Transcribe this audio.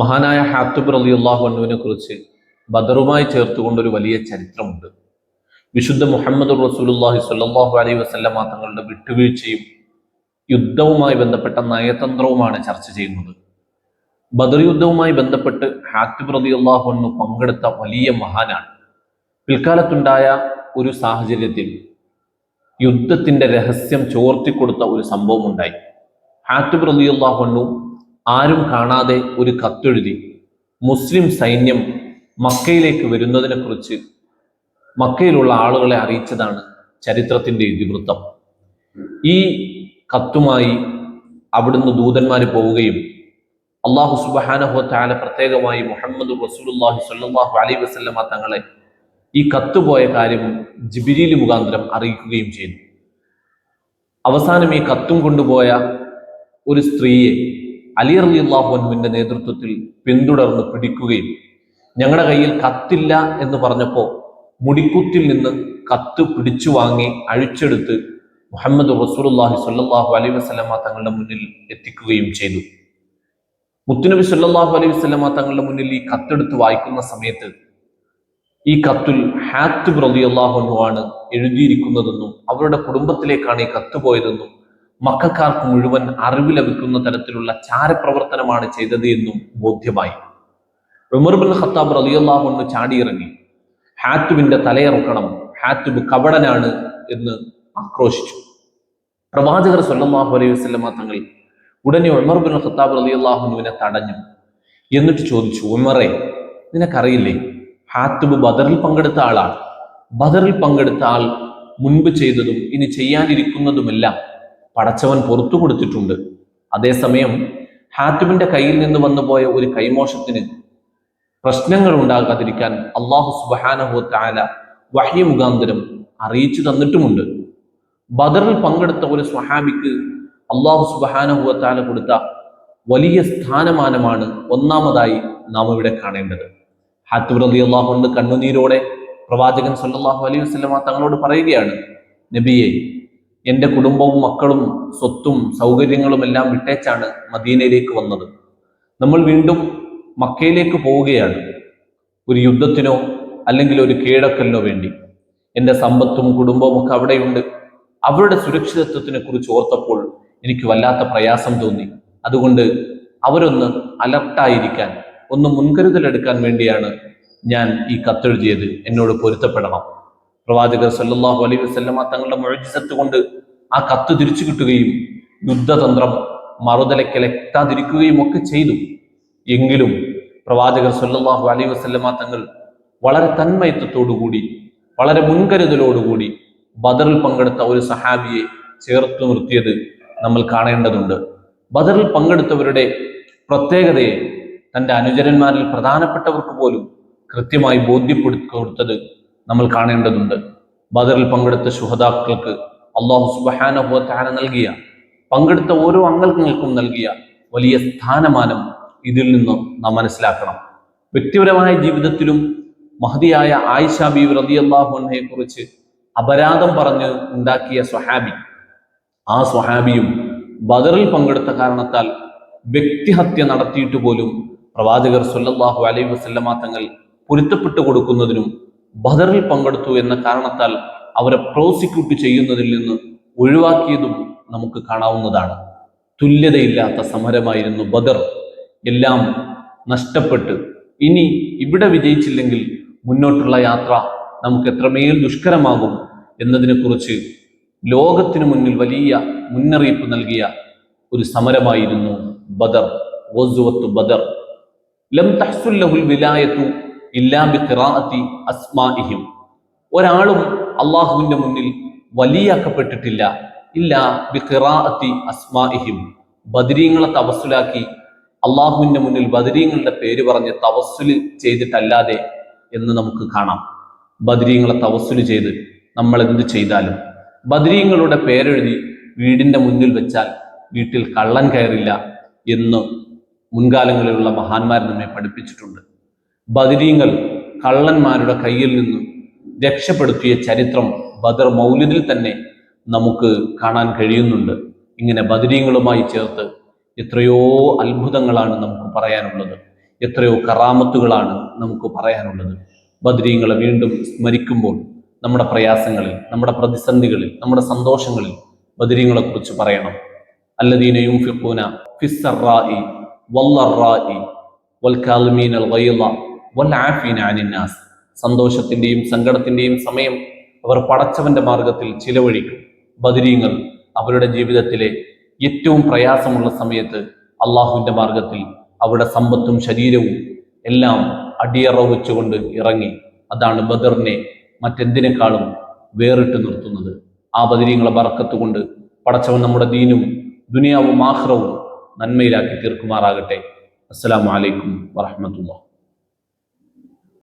മഹാനായ ഹാത്തുബ് റലി അള്ളാഹുവിനെ കുറിച്ച് ബദറുമായി ചേർത്തുകൊണ്ടൊരു വലിയ ചരിത്രമുണ്ട്. വിശുദ്ധ മുഹമ്മദ് റസൂലുല്ലാഹി സ്വല്ലല്ലാഹു അലൈഹി വസ്ല്ല തങ്ങളുടെ വിട്ടുവീഴ്ചയും യുദ്ധവുമായി ബന്ധപ്പെട്ട നയതന്ത്രവുമാണ് ചർച്ച ചെയ്യുന്നത്. ബദർ യുദ്ധവുമായി ബന്ധപ്പെട്ട് ഹാത്തിബ് അള്ളാഹു അള്ളാഹുവിന് പങ്കെടുത്ത വലിയ മഹാനാണ്. പിൽക്കാലത്തുണ്ടായ ഒരു സാഹചര്യത്തിൽ യുദ്ധത്തിന്റെ രഹസ്യം ചോർത്തിക്കൊടുത്ത ഒരു സംഭവം ഉണ്ടായി ഹാത്തിബ് റലി അള്ളാഹുനു ആരും കാണാതെ ഒരു കത്തെഴുതി മുസ്ലിം സൈന്യം മക്കയിലേക്ക് വരുന്നതിനെ കുറിച്ച് മക്കയിലുള്ള ആളുകളെ അറിയിച്ചതാണ് ചരിത്രത്തിന്റെ ഇതിവൃത്തം. ഈ കത്തുമായി അവിടുന്ന് ദൂതന്മാർ പോവുകയും അള്ളാഹു സുബാനഹു താല പ്രത്യേകമായി മുഹമ്മദ് റസൂലുല്ലാഹി സ്വല്ലല്ലാഹു അലൈഹി വസല്ലമ തങ്ങളെ ഈ കത്തുപോയ കാര്യം ജിബിരിയിൽ മുഖാന്തരം അറിയിക്കുകയും ചെയ്തു. അവസാനം ഈ കത്തും കൊണ്ടുപോയ ഒരു സ്ത്രീയെ അലി അലി അള്ളാഹുവിന്റെ നേതൃത്വത്തിൽ പിന്തുടർന്ന് പിടിക്കുകയും ഞങ്ങളുടെ കയ്യിൽ കത്തില്ല എന്ന് പറഞ്ഞപ്പോൾ മുടിക്കുത്തിൽ നിന്ന് കത്ത് പിടിച്ചു വാങ്ങി അഴിച്ചെടുത്ത് മുഹമ്മദ് റസൂലുല്ലാഹി സ്വല്ലല്ലാഹു അലൈഹി വസല്ലമ തങ്ങളുടെ മുന്നിൽ എത്തിക്കുകയും ചെയ്തു. മുത്തുനബി സല്ലാഹു അലൈഹി വസ്ലമ തങ്ങളുടെ മുന്നിൽ ഈ കത്തെടുത്ത് വായിക്കുന്ന സമയത്ത് ഈ കത്തുൽ ഹാത്ത് പ്രതി അള്ളാഹുനുമാണ് എഴുതിയിരിക്കുന്നതെന്നും അവരുടെ കുടുംബത്തിലേക്കാണ് ഈ കത്ത് പോയതെന്നും മക്കാർക്ക് മുഴുവൻ അറിവ് ലഭിക്കുന്ന തരത്തിലുള്ള ചാരപ്രവർത്തനമാണ് ചെയ്തത് എന്നും ബോധ്യമായി. ഉമർ ബിൻ ഖത്താബ് റളിയല്ലാഹു അൻഹു ചാടിയിറങ്ങി. ഹാത്തുവിന്റെ തലയിറക്കണം ഹാത്തുബ് കവടനാണ് എന്ന് ആക്രോശിച്ചു. പ്രവാചകർ സല്ലല്ലാഹു അലൈഹി വസ്ലമ തങ്ങൾ ഉടനെ ഉമർ ബിൻ ഖത്താബ് അള്ളാഹുനുവിനെ തടഞ്ഞു. എന്നിട്ട് ചോദിച്ചു ഉമറെ നിനക്കറിയില്ലേ ഹാത്തുബ് ബദറിൽ പങ്കെടുത്ത ആളാണ്. ബദറിൽ പങ്കെടുത്ത ആൾ മുൻപ് ചെയ്തതും ഇനി ചെയ്യാനിരിക്കുന്നതുമെല്ലാം പടച്ചവൻ പുറത്തു കൊടുത്തിട്ടുണ്ട്. അതേസമയം ഹാറ്റുബിന്റെ കയ്യിൽ നിന്ന് വന്നുപോയ ഒരു കൈമോശത്തിന് പ്രശ്നങ്ങൾ ഉണ്ടാകാതിരിക്കാൻ അള്ളാഹു സുബാനഹു താല വഹ്യ മുഖാന്തരം അറിയിച്ചു തന്നിട്ടുമുണ്ട്. ബദറിൽ പങ്കെടുത്ത ഒരു സ്വഹാബിക്ക് അള്ളാഹു സുബാനഹു താല കൊടുത്ത വലിയ സ്ഥാനമാനമാണ് ഒന്നാമതായി നാം ഇവിടെ കാണേണ്ടത്. ഹാത്തുബ് റലി അള്ളാഹുണ്ട് കണ്ണുനീരോടെ പ്രവാചകൻ സല്ലാഹു അലൈഹി വസ്ലമ തങ്ങളോട് പറയുകയാണ് നബിയെ എന്റെ കുടുംബവും മക്കളും സ്വത്തും സൗകര്യങ്ങളും എല്ലാം വിട്ടേച്ചാണ് മദീനയിലേക്ക് വന്നത്. നമ്മൾ വീണ്ടും മക്കയിലേക്ക് പോവുകയാണ്. ഒരു യുദ്ധത്തിനോ അല്ലെങ്കിൽ ഒരു കീഴക്കലിനോ വേണ്ടി. എന്റെ സമ്പത്തും കുടുംബവും ഒക്കെ അവിടെയുണ്ട്. അവരുടെ സുരക്ഷിതത്വത്തിനെ കുറിച്ച് ഓർത്തപ്പോൾ എനിക്ക് വല്ലാത്ത പ്രയാസം തോന്നി. അതുകൊണ്ട് അവരൊന്ന് അലർട്ടായിരിക്കാൻ ഒന്ന് മുൻകരുതലെടുക്കാൻ വേണ്ടിയാണ് ഞാൻ ഈ കത്തെഴുതിയത്. എന്നോട് പൊരുത്തപ്പെടണം. പ്രവാചകർ സല്ലാഹു അലൈഹി വസല്ലമ തങ്ങളുടെ മുഴജിസത്ത് കൊണ്ട് ആ കത്ത് തിരിച്ചു കിട്ടുകയും യുദ്ധതന്ത്രം മറുതലക്കലെത്താതിരിക്കുകയും ഒക്കെ ചെയ്തു. എങ്കിലും പ്രവാചകർ സല്ലല്ലാഹു അലൈഹി വസല്ലമ തങ്ങൾ വളരെ തന്മയത്വത്തോടുകൂടി വളരെ മുൻകരുതലോടുകൂടി ബദറിൽ പങ്കെടുത്ത ഒരു സഹാബിയെ ചേർത്തു നിർത്തിയത് നമ്മൾ കാണേണ്ടതുണ്ട്. ബദറിൽ പങ്കെടുത്തവരുടെ പ്രത്യേകതയെ തന്റെ അനുചരന്മാരിൽ പ്രധാനപ്പെട്ടവർക്ക് പോലും കൃത്യമായി ബോധ്യപ്പെടുത്തി കൊടുത്തത് നമ്മൾ കാണേണ്ടതുണ്ട്. ബദറിൽ പങ്കെടുത്ത ശുഹതാക്കൾക്ക് അള്ളാഹു സുബഹാനുഭവത്താന നൽകിയ പങ്കെടുത്ത ഓരോ അംഗങ്ങൾക്കും നൽകിയ വലിയ സ്ഥാനമാനം ഇതിൽ നിന്നും നാം മനസ്സിലാക്കണം. വ്യക്തിപരമായ ജീവിതത്തിലും മഹതിയായ ആയിഷ ബീവ് റതി അള്ളാഹുനെ കുറിച്ച് അപരാധം പറഞ്ഞ് ഉണ്ടാക്കിയ സ്വഹാബി ആ സ്വഹാബിയും ബദറിൽ പങ്കെടുത്ത കാരണത്താൽ വ്യക്തിഹത്യ നടത്തിയിട്ട് പോലും പ്രവാചകർ സൊല്ലാഹു അലൈഹി വസല്ലമ തങ്ങൾ പൊരുത്തപ്പെട്ടു കൊടുക്കുന്നതിനും ബദറിൽ പങ്കെടുത്തു എന്ന കാരണത്താൽ അവരെ പ്രോസിക്യൂട്ട് ചെയ്യുന്നതിൽ നിന്ന് ഒഴിവാക്കിയതും നമുക്ക് കാണാവുന്നതാണ്. തുല്യതയില്ലാത്ത സമരമായിരുന്നു ബദർ. എല്ലാം നഷ്ടപ്പെട്ട്. ഇനി ഇവിടെ വിജയിച്ചില്ലെങ്കിൽ മുന്നോട്ടുള്ള യാത്ര നമുക്ക് എത്രമേൽ ദുഷ്കരമാകും എന്നതിനെക്കുറിച്ച് ലോകത്തിനു മുന്നിൽ വലിയ മുന്നറിയിപ്പ് നൽകിയ ഒരു സമരമായിരുന്നു ബദർ വസുവത്ത് ബദർ. ലം തഹ്സുല്ലഹുൽ വിലായത്തു ഇല്ലാ ബി ഖിറാഅത്തി അസ്മാഇഹിം. ഒരാളും അള്ളാഹുവിന്റെ മുന്നിൽ വലിയാക്കപ്പെട്ടിട്ടില്ല. ഇല്ല ബിഖിറാഅത്തി അസ്മാഇഹിം. ബദരീങ്ങളെ തവസ്സുലാക്കി അള്ളാഹുവിന്റെ മുന്നിൽ ബദരീങ്ങളുടെ പേര് പറഞ്ഞ് തവസ്സുൽ ചെയ്തിട്ടല്ലാതെ എന്ന് നമുക്ക് കാണാം. ബദരീങ്ങളെ തവസ്സുൽ ചെയ്ത് നമ്മൾ എന്ത് ചെയ്താലും. ബദരീങ്ങളുടെ പേരെഴുതി വീടിന്റെ മുന്നിൽ വെച്ചാൽ വീട്ടിൽ കള്ളൻ കയറില്ല എന്ന് മുൻകാലങ്ങളിലുള്ള മഹാന്മാർ നമ്മെ പഠിപ്പിച്ചിട്ടുണ്ട്. ബദരീങ്ങൾ കള്ളന്മാരുടെ കയ്യിൽ നിന്ന് രക്ഷപ്പെടുത്തിയ ചരിത്രം ബദർ മൗലിദിൽ തന്നെ നമുക്ക് കാണാൻ കഴിയുന്നുണ്ട്. ഇങ്ങനെ ബദരീങ്ങളുമായി ചേർത്ത് എത്രയോ അത്ഭുതങ്ങളാണ് നമുക്ക് പറയാനുള്ളത്. എത്രയോ കറാമത്തുകളാണ് നമുക്ക് പറയാനുള്ളത്. ബദരീങ്ങളെ വീണ്ടും സ്മരിക്കുമ്പോൾ നമ്മുടെ പ്രയാസങ്ങളിൽ നമ്മുടെ പ്രതിസന്ധികളിൽ നമ്മുടെ സന്തോഷങ്ങളിൽ ബദരീങ്ങളെ കുറിച്ച് പറയണം. അല്ലദീനയും ഫിഖൂന ഫിസ്സറായി വല്ലറായി വൽ കാൽമീൻ വൽ ആഫീന അനിന്നാസ് സന്തോഷത്തിന്റെയും സങ്കടത്തിന്റെയും സമയം അവർ പടച്ചവന്റെ മാർഗത്തിൽ ചിലവഴിക്കും. ബദരീങ്ങൾ അവരുടെ ജീവിതത്തിലെ ഏറ്റവും പ്രയാസമുള്ള സമയത്ത് അള്ളാഹുവിന്റെ മാർഗത്തിൽ അവരുടെ സമ്പത്തും ശരീരവും എല്ലാം അടിയറ വെച്ചുകൊണ്ട് ഇറങ്ങി. അതാണ് ബദറിനെ മറ്റെന്തിനേക്കാളും വേറിട്ട് നിർത്തുന്നത്. ആ ബദരീങ്ങളെ മറക്കത്തുകൊണ്ട് പടച്ചവൻ നമ്മുടെ ദീനും ദുനിയാവും ആഹ്റവും നന്മയിലാക്കി തീർക്കുമാറാകട്ടെ. അസ്സലാമു അലൈക്കും വറഹ്മത്തുള്ളാഹി